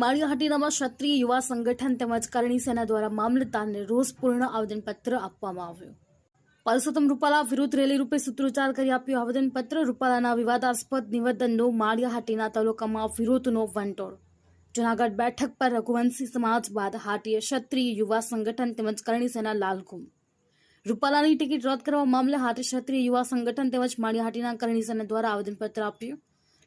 માળિયાહાટીનામાં ક્ષત્રિય યુવા સંગઠન તેમજ કરણી સેના દ્વારા મામલતદારને રોષપૂર્ણ આવેદનપત્ર આપવામાં આવ્યું. પરસોત્તમ રૂપાલા વિરુદ્ધ રેલી રૂપે સૂત્રોચ્ચાર કરી આપ્યું. આવેદનપત્ર રૂપાલાના વિવાદાસ્પદ નિવેદનનો માળિયાહાટીના તાલુકામાં વિરોધનો વંટોળ. જૂનાગઢ બેઠક પર રઘુવંશી સમાજ બાદ હાટીએ ક્ષત્રિય યુવા સંગઠન તેમજ કરણી સેના લાલઘુમ. રૂપાલાની ટિકિટ રદ કરવા મામલે હાટી ક્ષત્રિય યુવા સંગઠન તેમજ માળિયાહાટીના કરણી સેના દ્વારા આવેદનપત્ર આપ્યું.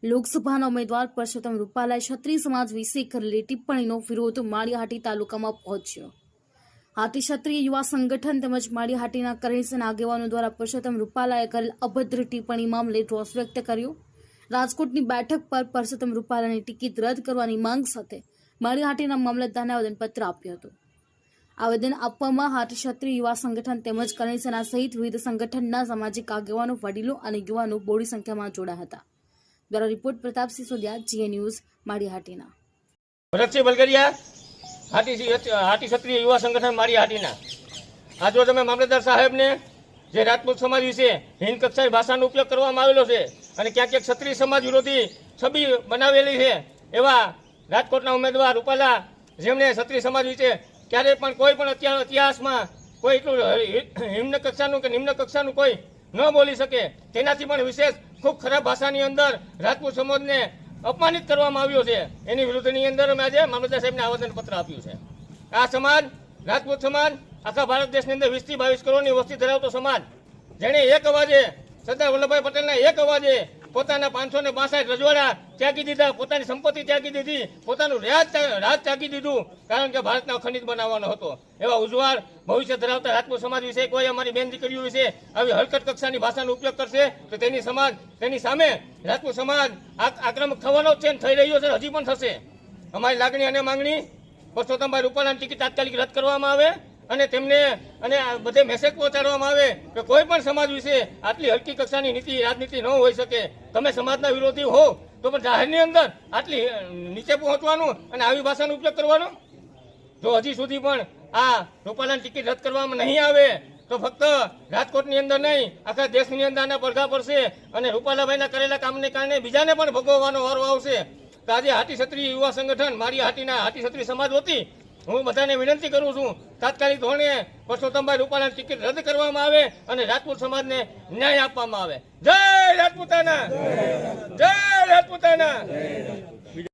લોકસભાના ઉમેદવાર પરસોત્તમ રૂપાલાએ ક્ષત્રિય સમાજ વિશે કરેલી ટિપ્પણીનો વિરોધ માળિયાહાટી તાલુકામાં પહોંચ્યો. હાથી ક્ષત્રિય યુવા સંગઠન તેમજ માળિયાહાટીના કરણસેના આગેવાનો દ્વારા પરસોત્તમ રૂપાલાએ કરેલ અભદ્ર ટિપ્પણી મામલે રોષ વ્યક્ત કર્યો. રાજકોટની બેઠક પર પરસોત્તમ રૂપાલાની ટિકિટ રદ કરવાની માંગ સાથે માળિયાહાટીના મામલતદારને આવેદનપત્ર આપ્યું હતું. આવેદન આપવામાં હાથી ક્ષત્રિય યુવા સંગઠન તેમજ કરણી સેના સહિત વિવિધ સંગઠનના સામાજિક આગેવાનો, વડીલો અને યુવાનો બોડી સંખ્યામાં જોડાયા હતા. દ્વારા રિપોર્ટ પ્રતાપસિંહ સોદિયા જીએ ન્યૂઝ હાટીના ભરતસિંહ બલગરિયા, હાટી ક્ષત્રિય યુવા સંગઠન મારી હાટીના આજો તમે મામલતદાર સાહેબને, જે રાજપૂત સમાજ વિશે હિન્દ કક્ષાએ ભાષાનો ઉપયોગ કરવામાં આવેલો છે, અને ક્યાંક ક્યાંક ક્ષત્રિય સમાજ વિરોધી છબી બનાવેલી છે, એવા રાજકોટના ઉમેદવાર રૂપાલા, જેમણે ક્ષત્રિય સમાજ વિશે ક્યારેય પણ કોઈ પણ અત્યાર ઇતિહાસમાં કોઈ એટલું નિમ્ન કક્ષાનું કે નિમ્ન કક્ષાનું કોઈ ન બોલી શકે, તેનાથી પણ વિશેષ ખૂબ ખરાબ ભાષાની અંદર રાજપૂત સમાજને અપમાનિત કરવામાં આવ્યો છે. એની વિરુદ્ધની અંદર અમે આજે મામલતદાર સાહેબને આવેદનપત્ર આપ્યું છે. આ સમાજ, રાજપૂત સમાજ, આખા ભારત દેશની અંદર વીસથી બાવીસ કરોડની વસ્તી ધરાવતો સમાજ, જેણે એક અવાજે સરદાર વલ્લભભાઈ પટેલના એક અવાજે પોતાના પાંચસો ને બાસઠ રજવાડા ત્યાગી દીધા, પોતાની સંપત્તિ ત્યાગી દીધી, પોતાનું રાજ રાજ ત્યાગી દીધું, કારણ કે ભારતને અખંડિત બનાવવાનો હતો. એવા ઉજ્જવળ ભવિષ્ય ધરાવતા રાજપૂત સમાજ વિશે કોઈ અમારી બેન દીકરીઓ વિશે આવી હલકટ કક્ષાની ભાષાનો ઉપયોગ કરશે, તો તેની સમાજ, તેની સામે રાજપૂત સમાજ આક્રમક થવાનો છે થઈ રહ્યો છે, હજી પણ થશે. અમારી લાગણી અને માંગણી પરસોત્તમભાઈ રૂપાલાની ટિકિટ તાત્કાલિક રદ કરવામાં આવે. અને તેમને અને બધે મેસેજ પહોંચાડવામાં આવે કે કોઈ પણ સમાજ વિશે આટલી હલકી કક્ષાની નીતિ, રાજનીતિ ન હોઈ શકે. તમે સમાજના વિરોધી હો, તો પણ જાહેરની અંદર આટલી નીચે પહોંચવાનું અને આવી ભાષાનો ઉપયોગ કરવાનો? જો હજી સુધી પણ આ રૂપાલાની ટિકિટ રદ કરવામાં નહીં આવે, તો ફક્ત રાજકોટની અંદર નહીં, આખા દેશની અંદર આના પડઘા પડશે અને રૂપાલાભાઈના કરેલા કામને કારણે બીજાને પણ ભોગવવાનો વારો આવશે. તો આજે હાટી ક્ષત્રિય યુવા સંગઠન, મારી હાટીના હાટી ક્ષત્રિય સમાજ વતી હું બધાને વિનંતી કરું છું, તાત્કાલિક ધોરણે પરસોત્તમભાઈ રૂપાલાની ટિકિટ રદ કરવામાં આવે અને રાજપૂત સમાજને ન્યાય આપવામાં આવે. જય રાજપૂતાના! જય રાજપૂતાના!